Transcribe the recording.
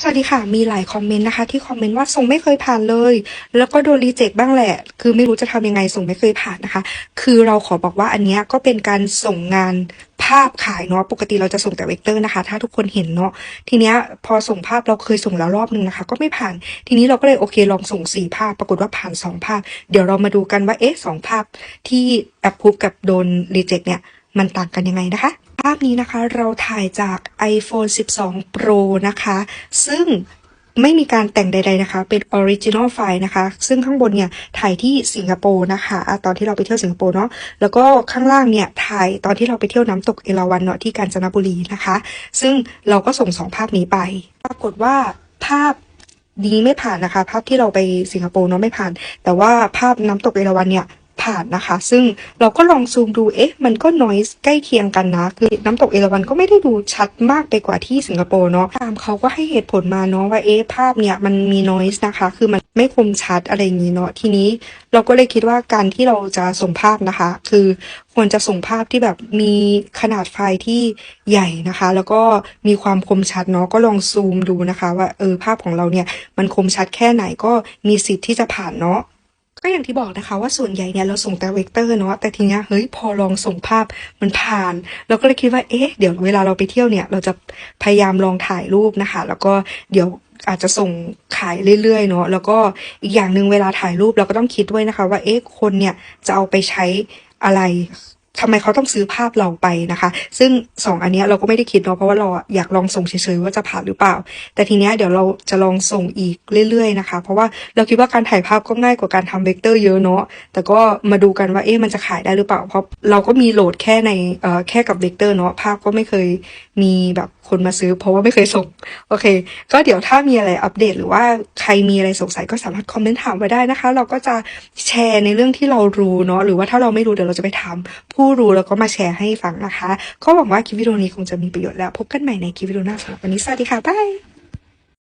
สวัสดีค่ะ มีหลายคอมเมนต์นะคะ ที่คอมเมนต์ว่าส่งไม่เคยผ่านเลย แล้วก็โดนรีเจ็คบ้างแหละ คือไม่รู้จะทำยังไงส่งไม่เคยผ่านนะคะ คือเราขอบอกว่าอันนี้ก็เป็นการส่งงานภาพขายเนาะปกติเราจะส่งแต่เวกเตอร์นะคะ ถ้าทุกคนเห็นเนาะทีเนี้ยพอส่งภาพเราเคยส่งแล้วรอบนึงนะคะ ก็ไม่ผ่าน ทีนี้เราก็เลยโอเคลองส่งสี่ภาพ ปรากฏว่าผ่านสองภาพ เดี๋ยวเรามาดูกันว่าเอ๊ะสองภาพที่แอปพูบกับโดนรีเจ็คเนี่ยมันต่างกันยังไงนะคะ ภาพนี้นะคะ เราถ่ายจาก iPhone 12 Pro นะคะ ซึ่งไม่มีการแต่งใด ๆนะคะ เป็น Original File นะคะ ซึ่งข้างบนเนี่ยถ่ายที่สิงคโปร์นะคะอะตอนที่เราไปเที่ยวสิงคโปร์เนาะ แล้วก็ข้างล่างเนี่ยถ่ายตอนที่เราไปเที่ยวน้ำตกเอราวัณเนาะที่กาญจนบุรีนะคะ ซึ่งเราก็ส่งสองภาพนี้ไป ปรากฏว่าภาพนี้ไม่ผ่านนะคะ ภาพที่เราไปสิงคโปร์เนาะไม่ผ่าน แต่ว่าภาพน้ำตกเอราวัณเนี่ย ผ่านนะคะ ซึ่งเราก็ลองซูมดูเอ๊ะ มันก็นอยใกล้เคียงกันนะ คือน้ำตกเอราวัณก็ไม่ได้ดูชัดมากไปกว่าที่สิงคโปร์เนาะตามเขาก็ให้เหตุผลมาเนาะว่าเอ๊ะภาพเนี่ยมันมีนอยนะคะ คือมันไม่คมชัดอะไรอย่างนี้เนาะทีนี้เราก็เลยคิดว่าการที่เราจะส่งภาพนะคะ คือควรจะส่งภาพที่แบบมีขนาดไฟล์ที่ใหญ่นะคะ แล้วก็มีความคมชัดเนาะก็ลองซูมดูนะคะ ว่าเออภาพของเราเนี่ยมันคมชัดแค่ไหนก็มีสิทธิ์ที่จะผ่านเนาะ ก็อย่างที่บอกนะคะว่าส่วนใหญ่เนี่ยเราส่งแต่เวกเตอร์เนาะแต่ทีเนี้ยเฮ้ยพอลองส่งภาพมันผ่าน เราก็เลยคิดว่าเอ๊ะเดี๋ยวเวลาเราไปเที่ยวเนี่ย เราจะพยายามลองถ่ายรูปนะคะ แล้วก็เดี๋ยวอาจจะส่งขายเรื่อยๆเนาะแล้วก็อีกอย่างหนึ่งเวลาถ่ายรูปเราก็ต้องคิดด้วยนะคะ ว่าเอ๊ะคนเนี่ยจะเอาไปใช้อะไร ทำไมเขาต้องซื้อภาพเราไปนะคะ ซึ่งสองอันนี้เราก็ไม่ได้คิดเนาะเพราะว่าเราอยากลองส่งเฉยๆว่าจะผ่านหรือเปล่า แต่ทีเนี้ยเดี๋ยวเราจะลองส่งอีกเรื่อยๆนะคะ เพราะว่าเราคิดว่าการถ่ายภาพก็ง่ายกว่าการทำเวกเตอร์เยอะเนาะแต่ก็มาดูกันว่าเอ๊ะมันจะขายได้หรือเปล่า เพราะเราก็มีโหลดแค่ในเอ่อแค่กับเวกเตอร์เนาะภาพก็ไม่เคยมีแบบคนมาซื้อ เพราะว่าไม่เคยส่งโอเค ก็เดี๋ยวถ้ามีอะไรอัปเดต หรือว่าใครมีอะไรสงสัยก็สามารถคอมเมนต์ถามไว้ได้นะคะ เราก็จะแชร์ในเรื่องที่เรารู้เนาะหรือว่าถ้าเราไม่รู้เดี๋ยวเราจะไปถามผู้รู้แล้วก็มาแชร์ให้ฟังนะคะ ก็หวังว่าคลิปวิดีโอนี้คงจะมีประโยชน์แล้ว พบกันใหม่ในคลิปวิดีโอหน้าสำหรับวันนี้สวัสดีค่ะบ๊าย